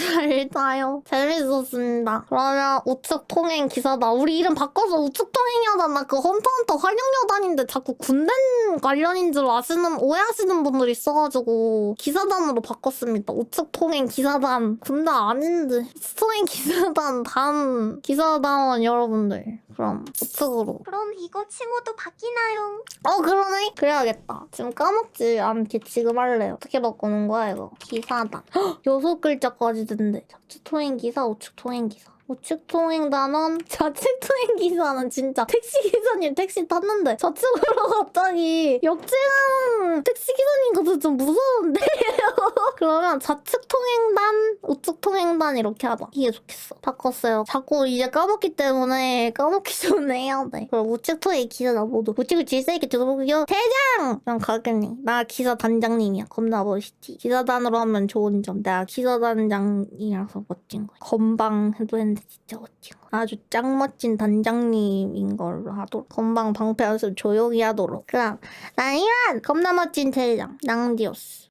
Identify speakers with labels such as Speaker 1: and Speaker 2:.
Speaker 1: 잘 자요. 재밌었습니다. 그러면 우측 통행 기사다. 우리 이름 바꿔서 우측 통행이하잖아. 그 헌터헌터 활용여단인데 자꾸 군대 관련인 줄 아시는 오해하시는 분들이 있어가지고 기사단으로 바꿨습니다. 우측 통행 기사단. 군대 아닌데. 통행 기사단 단 기사단 여러분들. 그럼 우측으로.
Speaker 2: 그럼 이거 칭호도 바뀌나요?
Speaker 1: 어 그러네 그래야겠다 지금 까먹지 않게 지금 할래요 어떻게 바꾸는 거야 이거 기사단 헉, 여섯 글자까지 된대 좌측 통행 기사 우측 통행 기사. 우측 통행 단원 좌측 통행 기사는 진짜 택시 기사님 택시 탔는데 좌측으로 갑자기 역지하는 택시 기사님 것도 좀 무서운데 그러면 좌측 통행단 우측 통행단 이렇게 하자. 이게 좋겠어. 바꿨어요. 자꾸 이제 까먹기 때문에 까먹기 전에 해야 돼. 그럼 우측 통행 기사다 모두 우측을 질서 있게 들어보고요. 대장! 그냥 가겠니 나 기사 단장님이야. 겁나 멋있지. 기사단으로 하면 좋은 점. 내가 기사단장이라서 멋진 거야. 건방 해도 했는데 진짜 멋진 거 아주 짱 멋진 단장님인 걸로 하도록. 건방 방패하면서 조용히 하도록. 그럼 나 이만! 겁나 멋진 대장. 낭디오스